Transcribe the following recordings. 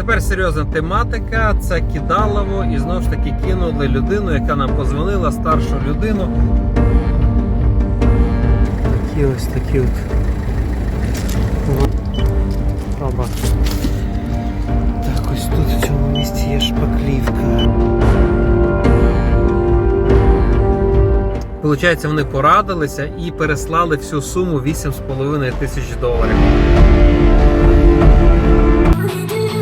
тепер серйозна тематика. Це кидалово, і знову ж таки кинули людину, яка нам позвонила, старшу людину. Такі ось такі от. Оба. Так, ось тут в цьому місці є шпаклівка. Получається, вони порадилися і переслали всю суму 8,5 тисяч доларів.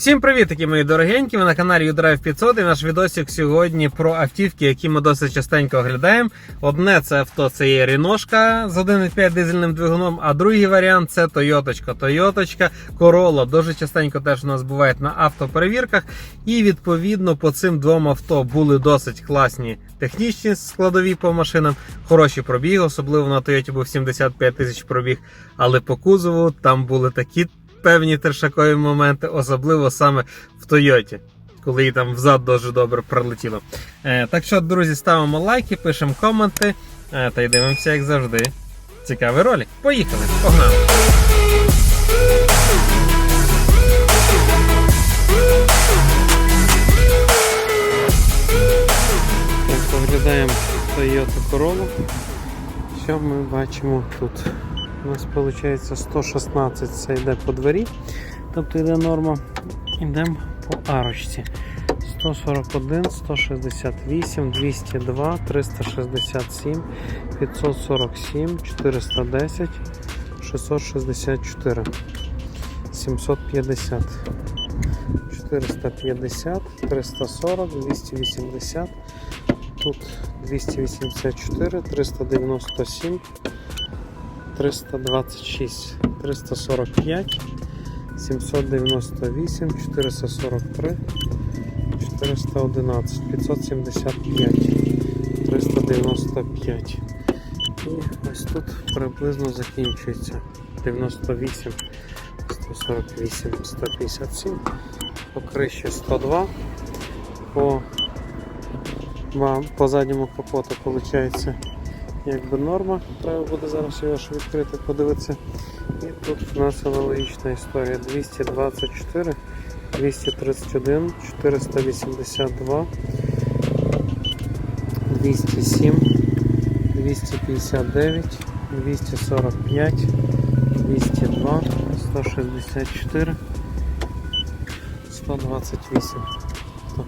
Всім привіт, такі мої дорогенькі. Ви на каналі UDrive 500 і наш відосик сьогодні про автівки, які ми досить частенько оглядаємо. Одне це авто це є Ріношка з 1,5 дизельним двигуном, а другий варіант це Тойоточка. Тойоточка Corolla. Дуже частенько теж у нас бувають на автоперевірках. І відповідно по цим двом авто були досить класні технічні складові по машинам, хороші пробіги, особливо на Тойоті був 75 тисяч пробіг. Але по кузову там були такі певні тершакові моменти, особливо саме в Тойоті, коли їй там взад дуже добре прилетіло. Е, так що, друзі, ставимо лайки, пишемо коменти е, та й дивимося, як завжди. Цікавий ролик. Поїхали! Погнали! Так, оглядаємо Toyota Corolla. Що ми бачимо тут? У нас виходить 116 це йде по дворі, тобто йде норма. Йдемо по арочці. 141, 168, 202, 367, 547, 410, 664, 750, 450, 340, 280, тут 284, 397, 326, 345, 798, 443, 411, 575, 395. І ось тут приблизно закінчується 98, 148, 157, по криші 102, по, по задньому капоту виходить якби норма. Треба буде зараз його ж відкрити, подивитися. І тут у нас аналогічна історія. 224, 231, 482, 207, 259, 245, 202, 164, 128. То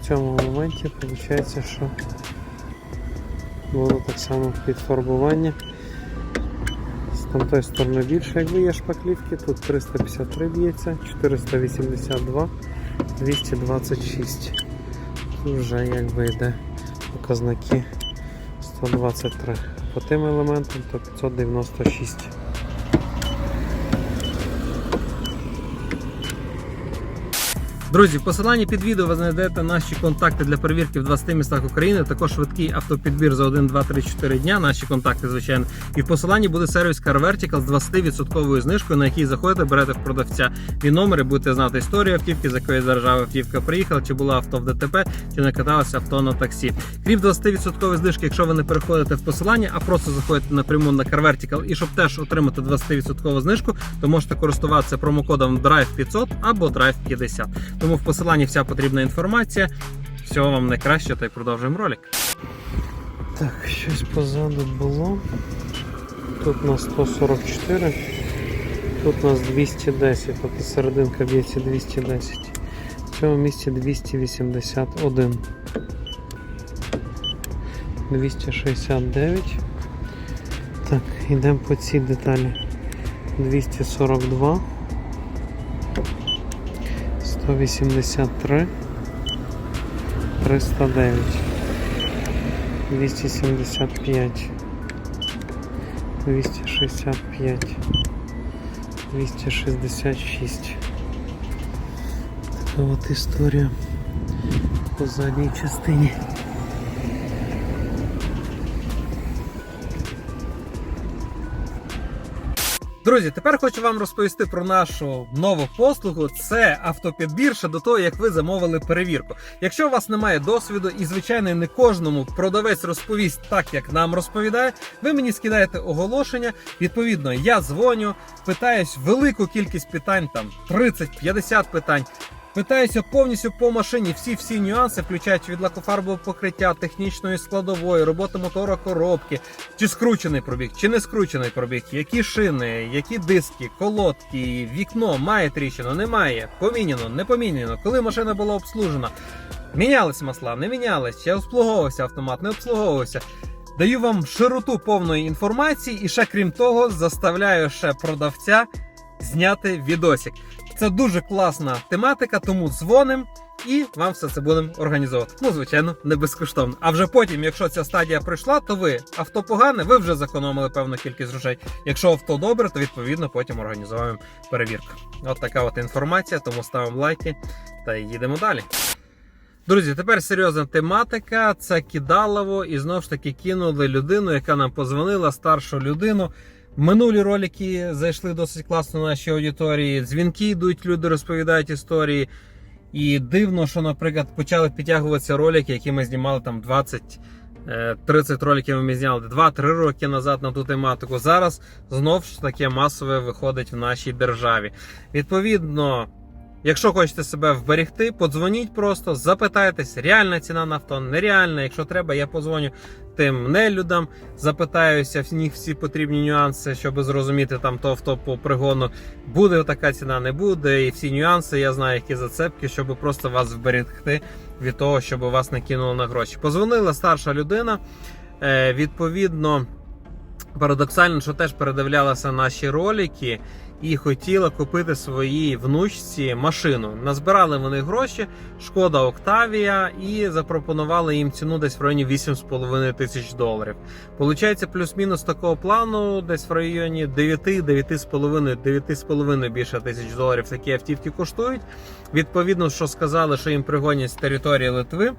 В цьому моменті виходить, що було так само підфарбування. З тамтої сторони більше, якби є шпаклівки, тут 353 б'ється, 482, 226. Тут вже якби йде показники 123. По тим елементам то 596. Друзі, в посиланні під відео ви знайдете наші контакти для перевірки в 20 містах України. Також швидкий автопідбір за 1, 2, 3, 4 дня. Наші контакти, звичайно. І в посиланні буде сервіс Car Vertical з 20% знижкою, на який заходите, берете в продавця і номери, будете знати історію автівки, з якої держава автівка приїхала, чи була авто в ДТП, чи не каталася авто на таксі. Крім 20% знижки, якщо ви не переходите в посилання, а просто заходите напряму на Car Vertical і щоб теж отримати 20% знижку, то можете користуватися промокодом Drive 500 або Drive 50. Тому в посиланні вся потрібна інформація. Всього вам найкраще та й продовжуємо ролик. Так, щось позаду було. Тут у нас 144, тут у нас 210, тобто серединка б'ється 210. В цьому місці 281. 269. Так, йдемо по цій деталі. 242. 183, 309, 275, 265, 266. Така от історія по задній частині. Друзі, тепер хочу вам розповісти про нашу нову послугу. Це автопідбір ще до того, як ви замовили перевірку. Якщо у вас немає досвіду, і звичайно не кожному продавець розповість так, як нам розповідає, ви мені скидаєте оголошення. Відповідно, я дзвоню, питаюсь велику кількість питань, там 30-50 питань. Питаюся повністю по машині всі всі нюанси, включаючи від лакофарбового покриття, технічної складової, роботи мотора коробки, чи скручений пробіг, чи не скручений пробіг, які шини, які диски, колодки, вікно має тріщину, немає, поміняно, не поміняно, коли машина була обслужена. Мінялись масла, не мінялись, чи обслуговувався автомат, не обслуговувався. Даю вам широту повної інформації, і ще крім того, заставляю ще продавця зняти відосик. Це дуже класна тематика, тому дзвоним і вам все це будемо організовувати. Ну, звичайно, не безкоштовно. А вже потім, якщо ця стадія пройшла, то ви авто погане, ви вже зекономили певну кількість грошей. Якщо авто добре, то відповідно потім організуємо перевірку. От така от інформація, тому ставимо лайки та їдемо далі. Друзі, тепер серйозна тематика. Це кидалово, і знову ж таки кинули людину, яка нам позвонила, старшу людину. Минулі ролики зайшли досить класно на нашій аудиторії. Дзвінки йдуть, люди розповідають історії. І дивно, що, наприклад, почали підтягуватися ролики, які ми знімали там 20. е, 30 роликів ми зняли 2-3 роки назад на ту тематику. Зараз знов ж таке масове виходить в нашій державі. Відповідно, якщо хочете себе вберегти, подзвоніть просто, запитайтесь, реальна ціна на авто, нереальна. Якщо треба, я позвоню тим нелюдам, запитаюся в них всі потрібні нюанси, щоб зрозуміти там то авто по пригону. Буде така ціна, не буде. І всі нюанси я знаю, які зацепки, щоб просто вас вберегти від того, щоб вас не кинуло на гроші. Позвонила старша людина. Е, відповідно, парадоксально, що теж передивлялася наші ролики і хотіла купити своїй внучці машину. Назбирали вони гроші, шкода Октавія, і запропонували їм ціну десь в районі 8,5 тисяч доларів. Получається, плюс-мінус такого плану, десь в районі 9, 9,5, 9,5 більше тисяч доларів такі автівки коштують. Відповідно, що сказали, що їм пригонять з території Литви.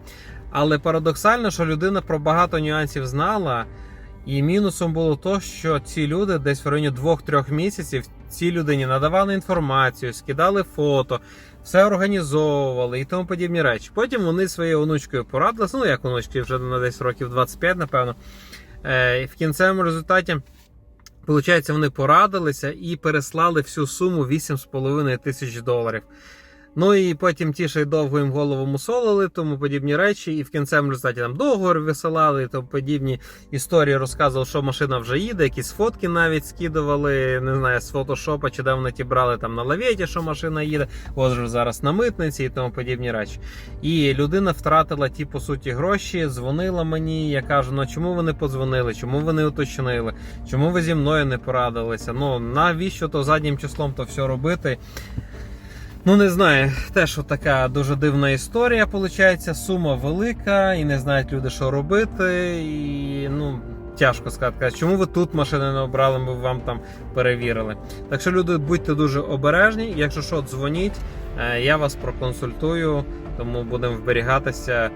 Але парадоксально, що людина про багато нюансів знала. І мінусом було то, що ці люди десь в районі 2-3 місяців цій людині надавали інформацію, скидали фото, все організовували і тому подібні речі. Потім вони своєю онучкою порадилися, ну як онучки вже на десь років 25, напевно. Е, і в кінцевому результаті, виходить, вони порадилися і переслали всю суму 8,5 тисяч доларів. Ну і потім ті ще й довго їм голову мусолили, тому подібні речі, і в кінцевому результаті там договор висилали, і тому подібні історії розказували, що машина вже їде, якісь фотки навіть скидували, не знаю, з фотошопа, чи де вони ті брали там на лавєті, що машина їде, от же зараз на митниці і тому подібні речі. І людина втратила ті, по суті, гроші, дзвонила мені. Я кажу: ну чому ви не подзвонили, чому ви не уточнили, чому ви зі мною не порадилися? Ну навіщо то заднім числом то все робити? Ну, не знаю, теж така дуже дивна історія. виходить. сума велика, і не знають люди, що робити. І ну тяжко сказати, чому ви тут машини не обрали, ми вам там перевірили. Так що, люди, будьте дуже обережні. Якщо що, дзвоніть, е, я вас проконсультую, тому будемо вберігатися.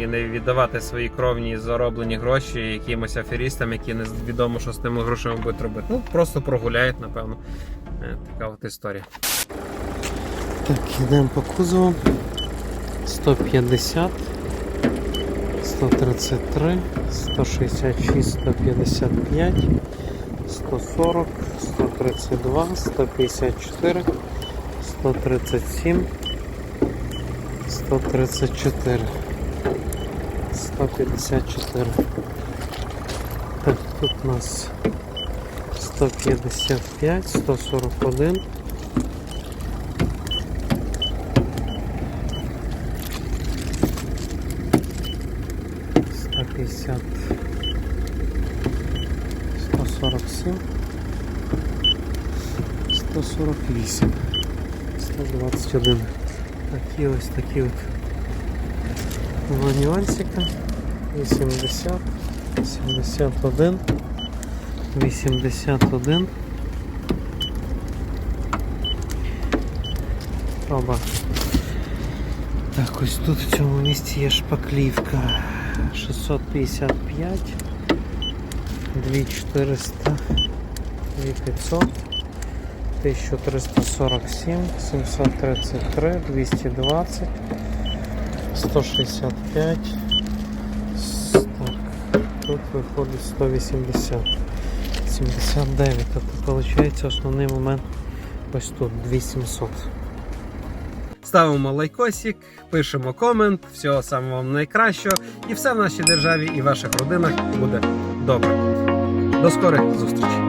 І не віддавати свої кровні зароблені гроші якимось аферістам, які не відомо, що з тими грошима будуть робити. Ну просто прогуляють, напевно. Е, Така от історія. Так, йдемо по кузову. 150, 133, 166, 155, 140, 132, 154, 137, 134, 154. Так, тут у нас 155, 141. 150, 147, 148, 121. Такі ось такі от два нюансика. 80, 71, 81. Оба. Так, ось тут в цьому місці є шпаклівка. 655, 2400, 2500, 1347, 733, 220, 165. Так, тут виходить 180. 79. Тобто виходить основний момент ось тут 2700. Ставимо лайкосик, пишемо комент. Всього самого вам найкращого. І все в нашій державі і ваших родинах буде добре. До скорих зустрічей!